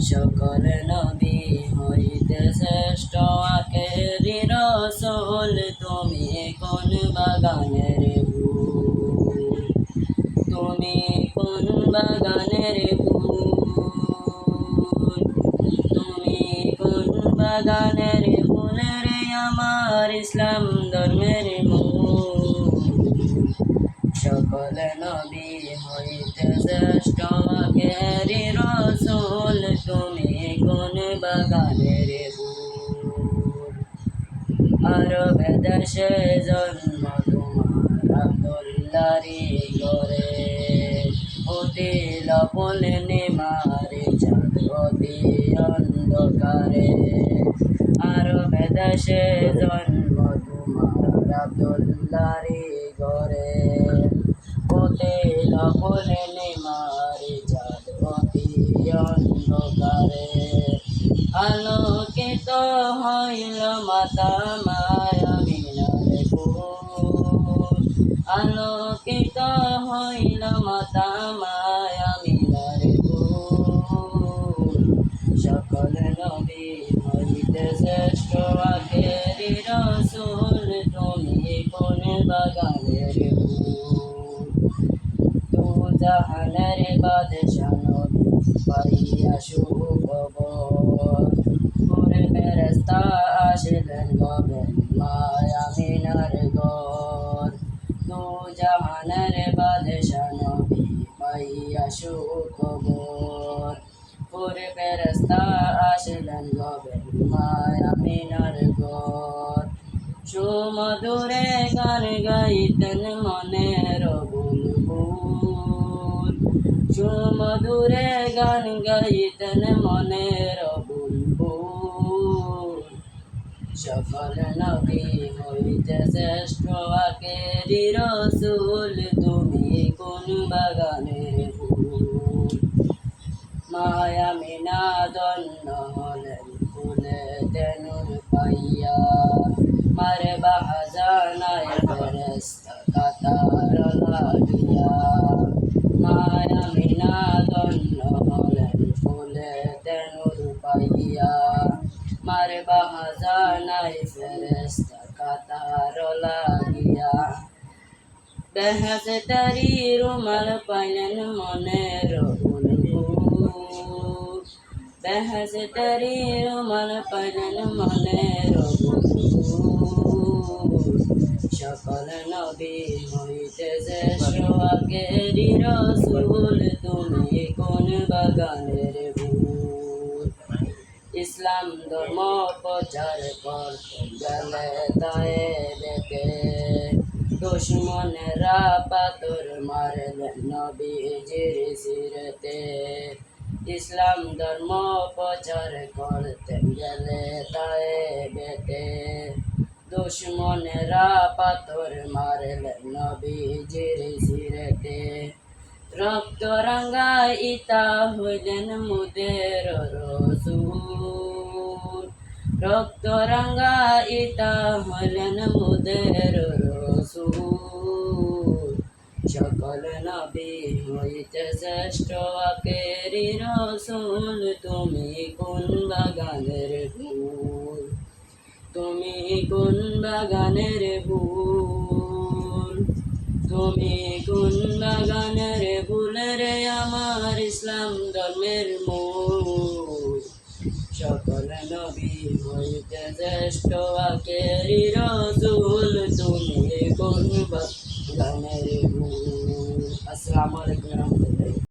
সকল নবী হইতে শ্রেষ্ঠ আকেরি রসুল। তুমি কোন বাগানের ফুল? তুমি কোন বাগানের ফুল? তুমি কোন বাগানের ফুলের আমার ইসলাম ধর্মের মূল? সকল নবী হইতে শ্রেষ্ঠ কোন বাগানের আরব দেশে জন্ম তোমার আব্দুল্লারি গরে অতি লপলে নেমারে চাঁদ অন্ধকারে আরব দেশে জন্ম তোমার আব্দুল্লারি গরে অতি চাঁদ অতি অন্ধকারে আলোকিত হইল মাতা মায়া মিনার ফুল। আলোকিত হইল মাতা মায়া মিনার ফুল। সকল নবী হইতে শ্রেষ্ঠ আখেরি রসুল, তুমি কোন বাগানের ফুল? তু জাহানের বাদশা নবী পাইয়া সুখবর পুরে ফেরেস্তা আসলেন গবেন মায়া মিনার গর তু জাহানের বাদশা নবী পাইয়া সুখবর পুরে ফেরেস্তা আসলেন গবেন মায়া মিনার গর সুমধুরে গান গাইতেন মনের সুমধুরে গান গাইতেন মনের বুলবুল। সকল নবী হইতে শ্রেষ্ঠ আকেরি রসুল, তুমি কোন বাগানের ফুল? মায়া মিনা দন্ন হলেন ফুলে তেনুর পাইয়া। মারে বাহাজানায় ফেরেস্তা কাতার লাগিয়া মায়া বাহাজানায় ফেরেস্তা কাতার লাগিয়া। বেহাসে তারি রুমাল পাইলেন মনের বেহাসে তারি রুমাল পাইলেন মনের সকল নবী হইতে শ্রেষ্ঠ আগেরি রসুল, তুমি কোন বাগানের ভুল ইসলাম ধর্ম প্রচার করতে গেলে তায়ে দেখে দুশ্মনেরা পাথর মারলেন নবীজির সিরতে। ইসলাম ধর্ম প্রচার করতে গেলে তায়ে বেতে দুশ্মনেরা পাথর মারলেন নবীজির রক্ত রঙ্গা ইতা হইলেন মুদের রসুল। রক্ত রঙ্গা ইতা হইলেন মুদের রসুল। সকল নবী হইতে শ্রেষ্ঠ আকেরি রসুল, তুমি কোন বাগানের ফুল? তুমি কোন বাগানের ফুল? তুমি গুণ বাগানের রে আমার ইসলাম ধর্মের মূল। সকল নবী হইতে শ্রেষ্ঠ আকেরি রসুল, তুমি গুণ বাগানের ফুল আসসালামু আলাইকুম।